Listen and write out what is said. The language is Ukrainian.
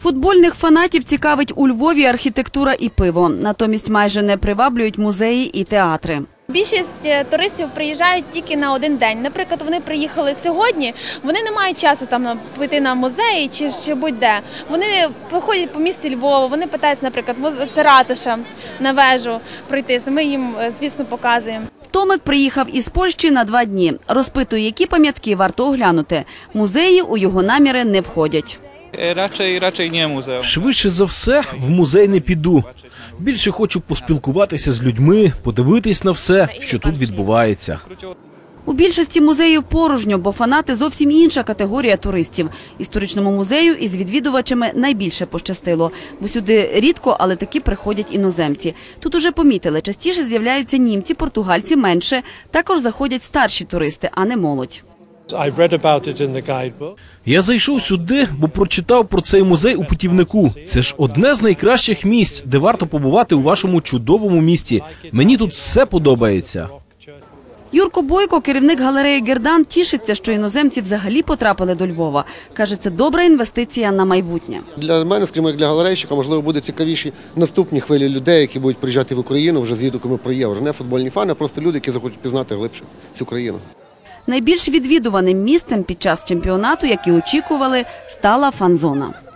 Футбольних фанатів цікавить у Львові архітектура і пиво. Натомість майже не приваблюють музеї і театри. Більшість е, туристів приїжджають тільки на один день. Наприклад, вони приїхали сьогодні, вони не мають часу там піти на музей чи, чи будь-де. Вони походять по місті Львова, вони питаються, наприклад, це ратуша на вежу пройтися. Ми їм, е, звісно, показуємо. Томик приїхав із Польщі на два дні. Розпитує, які пам'ятки варто оглянути. Музеї у його наміри не входять. Raczej, raczej nie muzeum. Швидше за все, в музей не піду. Більше хочу поспілкуватися з людьми, подивитись на все, що тут відбувається. У більшості музеїв порожньо, бо фанати зовсім інша категорія туристів. Історичному музею із відвідувачами найбільше пощастило, бо сюди рідко, але таки приходять іноземці. Тут уже помітили, частіше з'являються німці, португальці менше. Також заходять старші туристи, а не молодь. I read about it in the guidebook. Я зайшов сюди, бо прочитав про цей музей у путівнику. Це ж одне з найкращих місць, де варто побувати у вашому чудовому місті. Мені тут все подобається. Юрко Бойко, керівник галереї Гердан, тішиться, що іноземці взагалі потрапили до Львова. Каже, це добра інвестиція на майбутнє. Для мене, скажімо, як для галерейщика, можливо, буде цікавіші наступні хвилі людей, які будуть приїжджати в Україну вже з відгуками про є. Вже не футбольні фани, а просто люди, які захочуть пізнати глибше цю країну. Найбільш відвідуваним місцем під час чемпіонату, як і очікували, стала фан-зона.